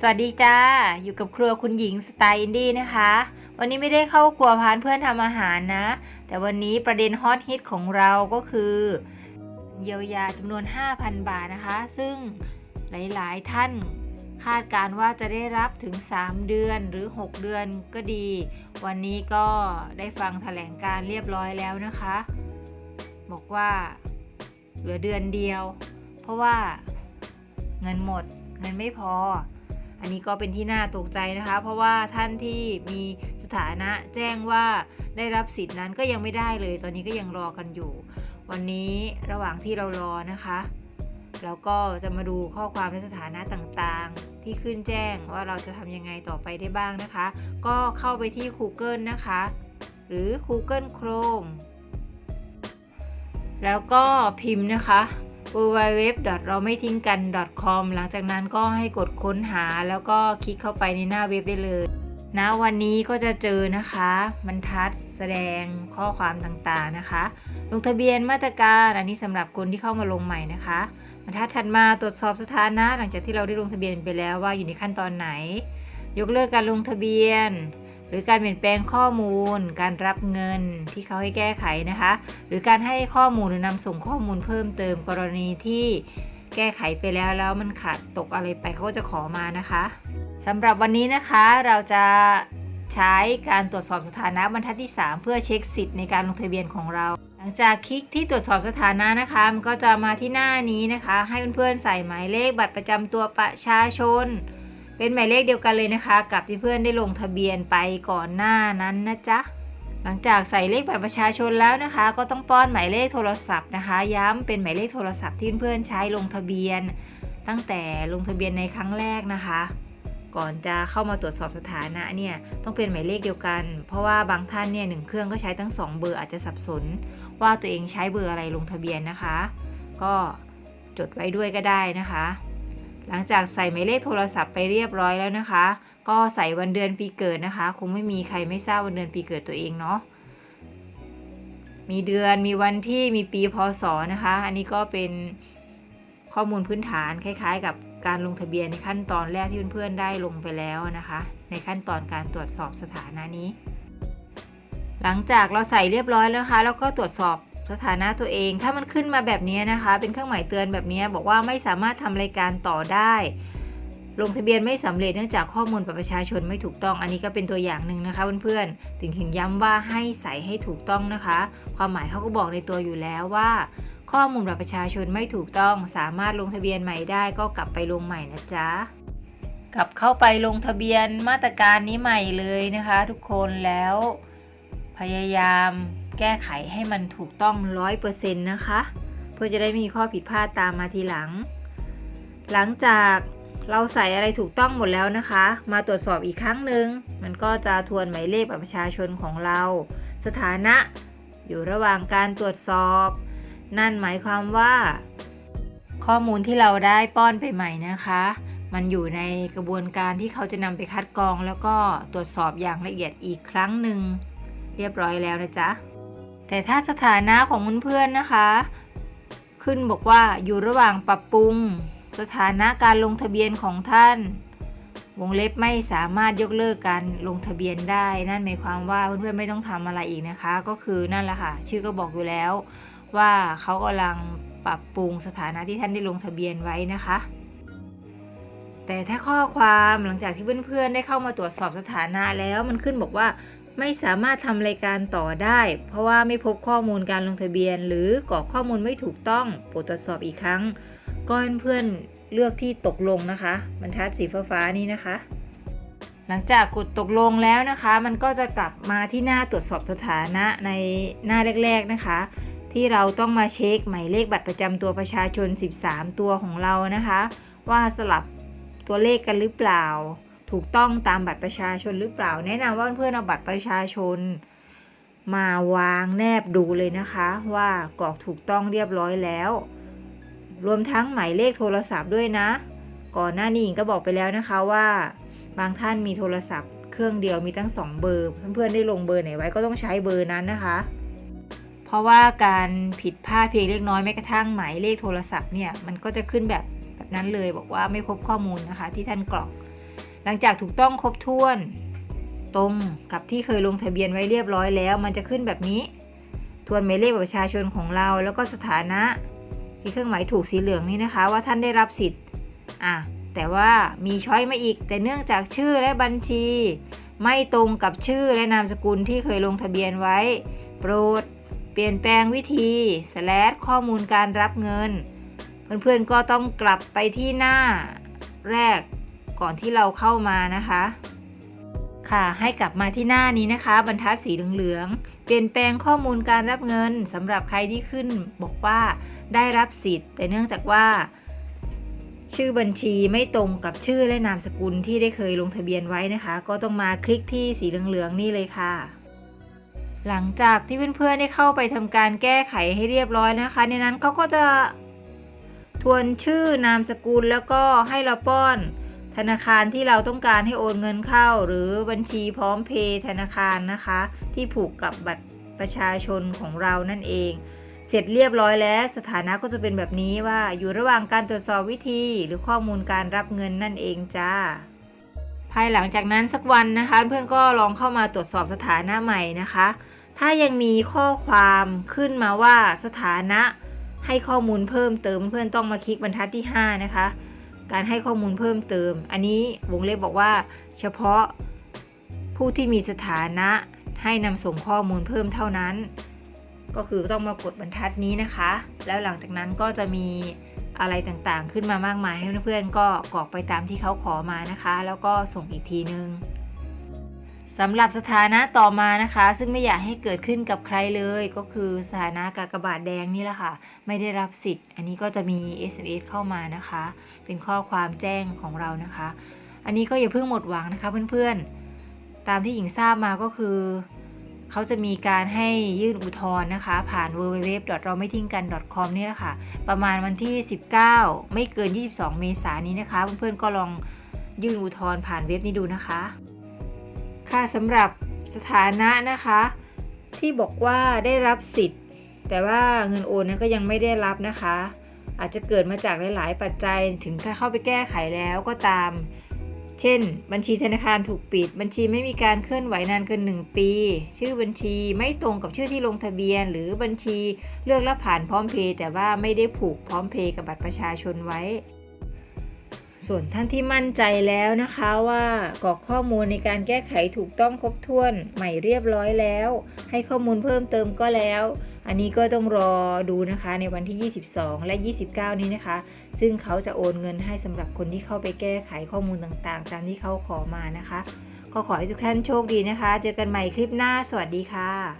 สวัสดีจ้า อยู่กับครัวคุณหญิงสไตล์อินดี้นะคะ วันนี้ไม่ได้เข้าครัวพานเพื่อนทำอาหารนะ แต่วันนี้ประเด็นฮอตฮิตของเราก็คือ เยียวยาจำนวน 5,000 บาทนะคะ ซึ่งหลายๆท่านคาดการณ์ว่าจะได้รับถึง 3 เดือนหรือ 6 เดือนก็ดี วันนี้ก็ได้ฟังแถลงการเรียบร้อยแล้วนะคะ บอกว่าเหลือเดือนเดียว เพราะว่าเงินหมดเงินไม่พอ อันนี้ก็เป็นที่น่าตกใจนะคะ เพราะว่าท่านที่มีสถานะแจ้งว่าได้รับสิทธินั้นก็ยังไม่ได้เลย ตอนนี้ก็ยังรอกันอยู่ วันนี้ระหว่างที่เรารอนะคะเราก็จะมาดูข้อความในสถานะต่างๆ ที่ขึ้นแจ้งว่าเราจะทำยังไงต่อไปได้บ้างนะคะ ก็เข้าไปที่ Google นะคะ หรือ Google Chrome แล้วก็พิมพ์นะคะ เราไม่ทิ้งกัน .com หลังจากนั้นก็ให้กดค้นหาแล้วก็คลิกเข้าไปในหน้าเว็บได้เลยณวันนี้ก็จะเจอนะคะบรรทัดแสดงข้อความต่างๆนะคะ ลงทะเบียนมาตรการอันนี้สำหรับคนที่เข้ามาลงใหม่นะคะบรรทัดถัดมาตรวจสอบสถานะ หลังจากที่เราได้ลงทะเบียนไปแล้วว่าอยู่ในขั้นตอนไหน ยกเลิกการลงทะเบียน รือการเปลี่ยนแปลงข้อมูล การรับเงินที่เขาให้แก้ไขนะคะ หรือการให้ข้อมูลหรือนำส่งข้อมูลเพิ่มเติมกรณีที่แก้ไขไปแล้วแล้วมันขาดตกอะไรไปเขาก็จะขอมานะคะสำหรับวันนี้นะคะเราจะใช้การตรวจสอบสถานะบรรทัดที่ 3 เพื่อเช็คสิทธิ์ในการลงทะเบียนของเรา หลังจากคลิกที่ตรวจสอบสถานะนะคะมันก็จะมาที่หน้านี้นะคะ ให้เพื่อนๆใส่หมายเลขบัตรประจำตัวประชาชน เป็นหมายเลขเดียวกันเลยนะคะ กับที่เพื่อนได้ลงทะเบียนไปก่อนหน้านั้นนะจ๊ะหลังจากใส่เลขบัตรประชาชนแล้วนะคะ ก็ต้องป้อนหมายเลขโทรศัพท์นะคะ ย้ำเป็นหมายเลขโทรศัพท์ที่เพื่อนใช้ลงทะเบียน ตั้งแต่ลงทะเบียนในครั้งแรกนะคะ ก่อนจะเข้ามาตรวจสอบสถานะเนี่ยต้องเป็นหมายเลขเดียวกัน เพราะว่าบางท่านเนี่ยหนึ่งเครื่องก็ใช้ทั้งสองเบอร์อาจจะสับสน ว่าตัวเองใช้เบอร์อะไรลงทะเบียนนะคะ ก็จดไว้ด้วยก็ได้นะคะ หลังจากใส่หมายเลขโทรศัพท์ไปเรียบร้อยแล้วนะคะ ก็ใส่วันเดือนปีเกิดนะคะ คงไม่มีใครไม่ทราบวันเดือนปีเกิดตัวเองเนาะมีเดือนมีวันที่มีปีพศนะคะ อันนี้ก็เป็นข้อมูลพื้นฐานคล้าย ๆ กับการลงทะเบียนในขั้นตอนแรกที่เพื่อนๆได้ลงไปแล้วนะคะ ในขั้นตอนการตรวจสอบสถานะนี้ หลังจากเราใส่เรียบร้อยแล้วนะคะ แล้วก็ตรวจสอบ สถานะตัวเอง ถ้ามันขึ้นมาแบบนี้นะคะ เป็นเครื่องหมายเตือนแบบนี้บอกว่าไม่สามารถทำรายการต่อได้ ลงทะเบียนไม่สำเร็จเนื่องจากข้อมูลบัตรประชาชนไม่ถูกต้อง อันนี้ก็เป็นตัวอย่างหนึ่งนะคะเพื่อนๆถึงถึงย้ำว่าให้ใส่ให้ถูกต้องนะคะ ความหมายเขาก็บอกในตัวอยู่แล้วว่า ข้อมูลบัตรประชาชนไม่ถูกต้อง สามารถลงทะเบียนใหม่ได้ ก็กลับไปลงใหม่นะจ๊ะกลับเข้าไปลงทะเบียนมาตรการนี้ใหม่เลยนะคะ ทุกคนแล้วพยายาม แก้ไขให้มันถูกต้องร้อยเปอร์เซ็นต์นะคะ เพื่อจะได้ไม่มีข้อผิดพลาดตามมาทีหลัง หลังจากเราใส่อะไรถูกต้องหมดแล้วนะคะ มาตรวจสอบอีกครั้งหนึ่งมันก็จะทวนหมายเลขบัตรประชาชนของเรา สถานะอยู่ระหว่างการตรวจสอบ นั่นหมายความว่า ข้อมูลที่เราได้ป้อนไปใหม่นะคะ มันอยู่ในกระบวนการที่เขาจะนำไปคัดกรอง แล้วก็ตรวจสอบอย่างละเอียดอีกครั้งหนึ่งเรียบร้อยแล้วนะจ๊ะ แต่ถ้าสถานะของเพื่อนๆนะคะ ขึ้นบอกว่าอยู่ระหว่างปรับปรุง สถานะการลงทะเบียนของท่าน วงเล็บไม่สามารถยกเลิกการลงทะเบียนได้ นั่นหมายความว่าเพื่อนๆไม่ต้องทำอะไรอีกนะคะ ก็คือนั่นแหละค่ะ ชื่อก็บอกอยู่แล้ว ว่าเขากำลังปรับปรุงสถานะที่ท่านได้ลงทะเบียนไว้นะคะแต่ถ้าข้อความหลังจากที่เพื่อนๆได้เข้ามาตรวจสอบสถานะแล้วมันขึ้นบอกว่า ไม่สามารถทำรายการต่อได้ เพราะว่าไม่พบข้อมูลการลงทะเบียน หรือกรอกข้อมูลไม่ถูกต้องโปรดตรวจสอบอีกครั้ง ก็ให้เพื่อนเลือกที่ตกลงนะคะบรรทัดสีฟ้าๆนี้นะคะ หลังจากกดตกลงแล้วนะคะ มันก็จะกลับมาที่หน้าตรวจสอบสถานะในหน้าแรก ๆนะคะ ที่เราต้องมาเช็คหมายเลขบัตรประจำตัวประชาชน 13 ตัวของเรานะคะ ว่าสลับตัวเลขกันหรือเปล่า ถูกต้องตามบัตรประชาชนหรือเปล่า แนะนำว่าเพื่อนเอาบัตรประชาชน มาวางแนบดูเลยนะคะ ว่ากรอกถูกต้องเรียบร้อยแล้ว รวมทั้งหมายเลขโทรศัพท์ด้วยนะ ก่อนหน้านี้หญิงก็บอกไปแล้วนะคะว่า บางท่านมีโทรศัพท์ เครื่องเดียวมีตั้ง 2 เบอร์ เพื่อนๆได้ลงเบอร์ไหนไว้ก็ต้องใช้เบอร์นั้นนะคะเพราะว่าการผิดพลาดเพียงเล็กน้อยแม้กระทั่งหมายเลขโทรศัพท์เนี่ยมันก็จะขึ้นแบบแบบนั้นเลยบอกว่าไม่พบข้อมูลนะคะที่ท่านกรอก หลังจากถูกต้องครบถ้วน ตรงกับที่เคยลงทะเบียนไว้เรียบร้อยแล้ว มันจะขึ้นแบบนี้ ทวนหมายเลขประชาชนของเรา แล้วก็สถานะที่เครื่องหมายถูกสีเหลืองนี่นะคะ ว่าท่านได้รับสิทธิ์อะแต่ว่ามีช้อยมาอีก แต่เนื่องจากชื่อและบัญชี ไม่ตรงกับชื่อและนามสกุลที่เคยลงทะเบียนไว้ โปรด เปลี่ยนแปลงวิธีสแลดข้อมูลการรับเงิน เพื่อนๆก็ต้องกลับไปที่หน้า แรก ก่อนที่เราเข้ามานะคะ ค่ะให้กลับมาที่หน้านี้นะคะ บรรทัดสีเหลืองๆเปลี่ยนแปลงข้อมูลการรับเงินสำหรับใครที่ขึ้น บอกว่าได้รับสิทธิ์ แต่เนื่องจากว่า ชื่อบัญชีไม่ตรงกับชื่อและนามสกุลที่ได้เคยลงทะเบียนไว้นะคะ ก็ต้องมาคลิกที่สีเหลืองๆนี่เลยค่ะหลังจากที่เพื่อนๆได้เข้าไปทำการแก้ไขให้เรียบร้อยนะคะ ในนั้นเขาก็จะทวนชื่อนามสกุลแล้วก็ให้เราป้อน ธนาคารที่เราต้องการให้โอนเงินเข้า หรือบัญชีพร้อมเพย์ธนาคารนะคะ ที่ผูกกับบัตรประชาชนของเรานั่นเอง เสร็จเรียบร้อยแล้ว สถานะก็จะเป็นแบบนี้ว่าอยู่ระหว่างการตรวจสอบวิธีหรือข้อมูลการรับเงินนั่นเองจ้า ภายหลังจากนั้นสักวันนะคะ เพื่อนก็ลองเข้ามาตรวจสอบสถานะใหม่นะคะ ถ้ายังมีข้อความขึ้นมาว่าสถานะให้ข้อมูลเพิ่มเติมเพื่อนต้องมาคลิกบรรทัดที่ 5 นะคะ การให้ข้อมูลเพิ่มเติม อันนี้วงเล็บบอกว่า เฉพาะผู้ที่มีสถานะให้นำส่งข้อมูลเพิ่มเท่านั้น ก็คือต้องมากดบรรทัดนี้นะคะ แล้วหลังจากนั้นก็จะมีอะไรต่างๆ ขึ้นมามากมายให้เพื่อนๆก็กรอกไปตามที่เขาขอมานะคะ แล้วก็ส่งอีกทีนึง สำหรับสถานะต่อมานะคะ ซึ่งไม่อยากให้เกิดขึ้นกับใครเลยก็คือสถานะกากบาทแดงนี่แหละค่ะ ไม่ได้รับสิทธิ์ อันนี้ก็จะมี SMS เข้ามานะคะ เป็นข้อความแจ้งของเรานะคะ อันนี้ก็อย่าเพิ่งหมดหวังนะคะเพื่อนๆ ตามที่หญิงทราบมาก็คือ เขาจะมีการให้ยื่นอุทธรณ์นะคะ ผ่าน w w w เราไม่ทิ้งกัน .com นี่แหละค่ะ ประมาณวันที่ 19 ไม่เกิน 22 เมษายนนี้นะคะ เพื่อนๆก็ลองยื่นอุทธรณ์ผ่านเว็บนี้ดูนะคะ ค่ะสำหรับสถานะนะคะ ที่บอกว่าได้รับสิทธิ์ แต่ว่าเงินโอนนั้นก็ยังไม่ได้รับนะคะ อาจจะเกิดมาจากหลาย ๆ ปัจจัยถึงถ้าเข้าไปแก้ไขแล้วก็ตาม เช่น บัญชีธนาคารถูกปิด บัญชีไม่มีการเคลื่อนไหวนานเกิน 1 ปี ชื่อบัญชีไม่ตรงกับชื่อที่ลงทะเบียน หรือบัญชีเลือกรับผ่านพร้อมเพย์แต่ว่าไม่ได้ผูกพร้อมเพย์กับบัตรประชาชนไว้ ส่วนท่านที่มั่นใจแล้วนะคะว่ากรอกข้อมูลในการแก้ไขถูกต้องครบถ้วนใหม่เรียบร้อยแล้ว ให้ข้อมูลเพิ่มเติมก็แล้ว อันนี้ก็ต้องรอดูนะคะในวันที่ 22 และ 29 นี้นะคะ ซึ่งเขาจะโอนเงินให้สำหรับคนที่เข้าไปแก้ไขข้อมูลต่างๆ ตามที่เขาขอมานะคะ ก็ขอให้ทุกท่านโชคดีนะคะ เจอกันใหม่คลิปหน้า สวัสดีค่ะ